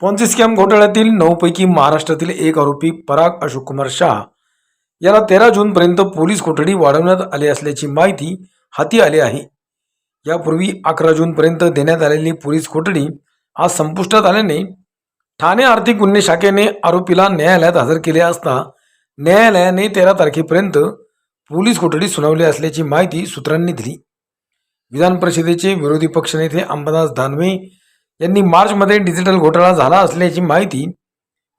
Ponzi scam घोटाळ्यातील नऊपैकी महाराष्ट्रातील एक आरोपी पराग अशोक कुमार शाह याला तेरा जूनपर्यंत पोलीस कोठडी वाढवण्यात आली असल्याची माहिती हाती आली आहे. यापूर्वी अकरा जूनपर्यंत देण्यात आलेली पोलीस कोठडी आज संपुष्टात आल्याने ठाणे आर्थिक गुन्हे शाखेने आरोपीला न्यायालयात हजर केले असता न्यायालयाने तेरा तारखेपर्यंत पोलीस कोठडी सुनावली असल्याची माहिती सूत्रांनी दिली. विधान परिषदेचे विरोधी पक्षनेते अंबादास दानवे यांनी मार्चमध्ये डिजिटल घोटाळा झाला असल्याची माहिती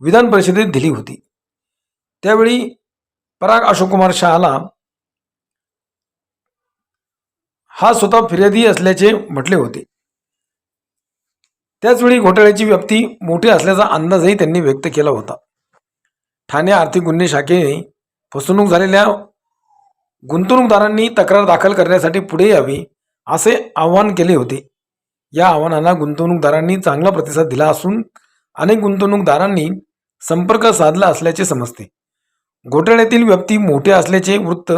विधान परिषदेत दिली होती. त्यावेळी पराग अशोककुमार शहाला हा स्वतः फिर्यादी असल्याचे म्हटले होते. त्याचवेळी घोटाळ्याची व्याप्ती मोठी असल्याचा अंदाजही त्यांनी व्यक्त केला होता. ठाणे आर्थिक गुन्हे शाखेने फसवणूक झालेल्या गुंतवणूकदारांनी तक्रार दाखल करण्यासाठी पुढे यावी असे आवाहन केले होते. या आव्हानाला गुंतवणूकदारांनी चांगला प्रतिसाद दिला असून अनेक गुंतवणूकदारांनी संपर्क साधला असल्याचे समजते. घोटाळ्यातील व्यक्ती मोठे असल्याचे वृत्त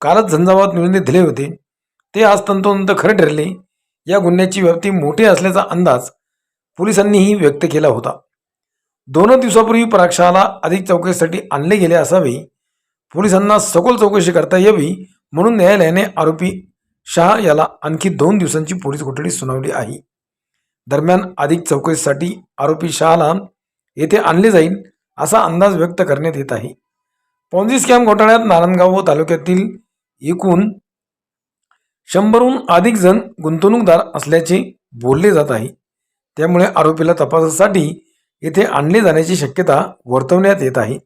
कालच झंझावात मिळून दिले होते. ते आज तंतोतंत खरे ठरले. या गुन्ह्याची व्याप्ती मोठी असल्याचा अंदाज पोलिसांनीही व्यक्त केला होता. दोन दिवसापूर्वी पराक्षाला अधिक चौकशीसाठी आणले गेले असावे. पोलिसांना सखोल चौकशी करता यावी म्हणून न्यायालयाने आरोपी शहा याला आणखी दोन दिवसांची पोलीस कोठडी सुनावली आहे. दरम्यान अधिक चौकशीसाठी आरोपी शहाला येथे आणले जाईल असा अंदाज व्यक्त करण्यात येत आहे. पॉन्झी स्कॅम घोटाळ्यात नारायणगाव तालुक्यातील एकूण शंभरहून अधिक जण गुंतवणूकदार असल्याचे बोलले जात आहे. त्यामुळे आरोपीला तपासासाठी येथे आणले जाण्याची शक्यता वर्तवण्यात येत आहे.